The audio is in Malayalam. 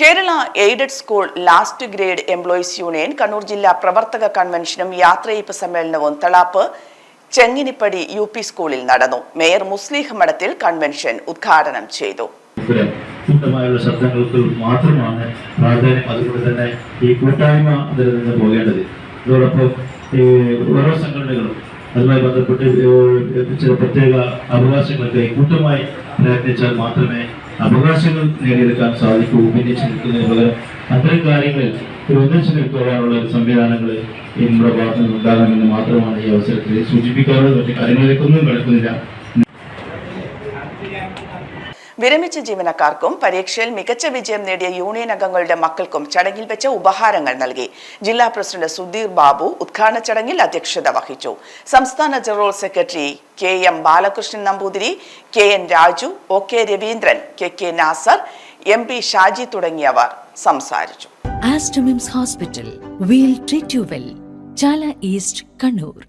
Kerala aided school last grade employees union Kannur ജില്ലാ പ്രവർത്തക കൺവെൻഷനും യാത്രയയപ്പ് സമ്മേളനവും തളാപ്പ് ചെങ്ങിനിപ്പടി യു പി സ്കൂളിൽ നടന്നു. മേയർ മുസ്ലിഹ് മഠത്തിൽ കൺവെൻഷൻ ഉദ്ഘാടനം ചെയ്തു. ശബ്ദങ്ങൾക്ക് മാത്രമാണ് പ്രാധാന്യം. അതുകൊണ്ട് തന്നെ ഈ കൂട്ടായ്മ അതിൽ നിന്ന് പോകേണ്ടത്. അതോടൊപ്പം ഓരോ സംഘടനകളും അതുമായി ബന്ധപ്പെട്ട് ചില പ്രത്യേക അവകാശങ്ങൾക്ക് കൂട്ടമായി പ്രയത്നിച്ചാൽ മാത്രമേ അവകാശങ്ങൾ നേടിയെടുക്കാൻ സാധിക്കൂ. പിന്നെ നിൽക്കുന്നതിന് പകരം അത്തരം കാര്യങ്ങളിൽ ഒരു ഒന്നിച്ചു നിൽക്കുവാനുള്ള ഒരു സംവിധാനങ്ങൾ നമ്മുടെ ഭാഗത്ത് നിന്ന് ഉണ്ടാകാമെന്ന് മാത്രമാണ് ഈ അവസരത്തിൽ സൂചിപ്പിക്കാറുള്ളത്. മറ്റു കാര്യങ്ങളിലേക്കൊന്നും കിടക്കുന്നില്ല. വിരമിച്ച ജീവനക്കാർക്കും പരീക്ഷയിൽ മികച്ച വിജയം നേടിയ യൂണിയൻ അംഗങ്ങളുടെ മക്കൾക്കും ചടങ്ങിൽ വെച്ച ഉപഹാരങ്ങൾ നൽകി. ജില്ലാ പ്രസിഡന്റ് സുധീർ ബാബു ഉദ്ഘാടന ചടങ്ങിൽ അധ്യക്ഷത വഹിച്ചു. സംസ്ഥാന general secretary K M Balakrishnan Namboothiri K N Raju O K Raveendran K K Nasar M P Shaji തുടങ്ങിയവർ സംസാരിച്ചു. Aster MIMS hospital we'll treat you well Chala east Kannur.